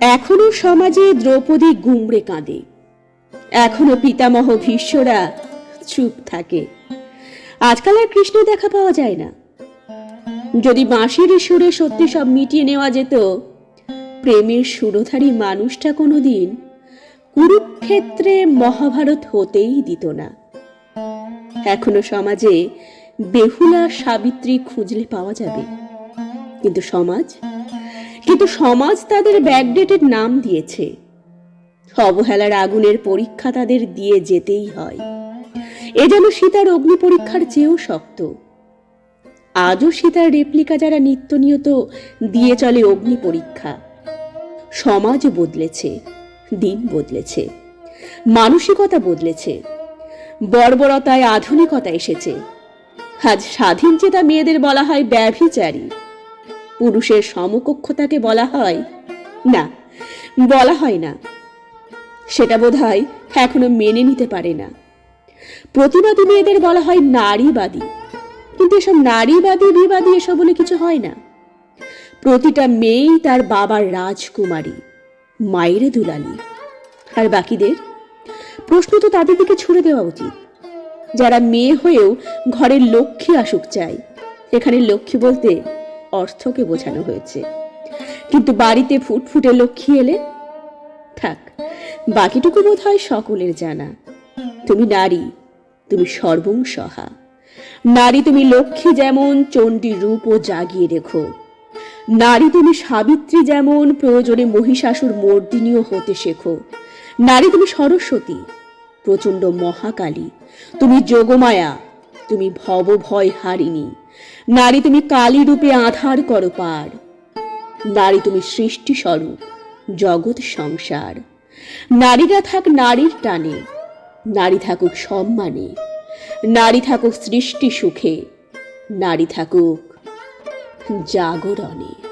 এখনও সমাজে দ্রৌপদী গুমড়ে কাঁদে। এখনও পিতামহ ভীষ্মরা চুপ থাকে। আজকাল আর কৃষ্ণ দেখা পাওয়া যায় না। যদি বাঁশির সুরে সত্যি সব মিটিয়ে নেওয়া যেত, প্রেমের সুরধারী মানুষটা কোনোদিন কুরুক্ষেত্রে মহাভারত হতেই দিত না। এখনও সমাজে বেহুলা সাবিত্রী খুঁজলে পাওয়া যাবে। কিন্তু সমাজ কিন্তু সমাজ তাদের ব্যাকডেটের নাম দিয়েছে। অবহেলার আগুনের পরীক্ষা তাদের দিয়ে যেতেই হয়। এ যেন সীতার অগ্নি পরীক্ষার চেয়েও শক্ত। আজও সীতার রেপ্লিকা যারা নিত্য নিয়ত দিয়ে চলে অগ্নি পরীক্ষা। সমাজ বদলেছে, দিন বদলেছে, মানসিকতা বদলেছে, বর্বরতায় আধুনিকতা এসেছে। আজ স্বাধীন চেতা মেয়েদের বলা হয় ব্যভিচারী। পুরুষের সমকক্ষতাকে বলা হয়। না, বলা হয় না। সেটা বোধ হয় এখনও মেনে নিতে পারে না। প্রতিবাদী মেয়েদের বলা হয় নারীবাদী। কিন্তু এসব নারীবাদী, বিবাদী এসব বলে কিছু হয় না। প্রতিটা মেয়েই তার বাবার রাজকুমারী, মায়ের দুলালি। আর বাকিদের? প্রশ্ন তো তাদের দিকে ছুড়ে দেওয়া উচিত। যারা মেয়ে হয়েও ঘরের লক্ষ্মী আসুক চায়। এখানে লক্ষ্মী বলতে অর্থকে বোঝানো হয়েছে। কিন্তু বাড়িতে ফুটফুটে লক্ষ্মী এলে? থাক, বাকিটুকু বোধ হয় সকলের জানা। তুমি নারী, তুমি সর্বং সহা নারী তুমি লক্ষ্মী যেমন চণ্ডী রূপও জাগিয়ে রেখো। নারী তুমি সাবিত্রী যেমন প্রয়োজনে মহিষাসুর মর্দিনীয় হতে শেখো। নারী তুমি সরস্বতী, প্রচণ্ড মহাকালী। তুমি যোগমায়া তুমি ভব ভয় হারিনি নারী তুমি কালী রূপে আধার করো পার। নারী তুমি সৃষ্টি স্বরূপ, জগৎ সংসার। নারীরা থাক নারীর টানে, নারী থাকুক সম্মানে। নারী থাকুক সৃষ্টি সুখে, নারী থাকুক জাগরণে।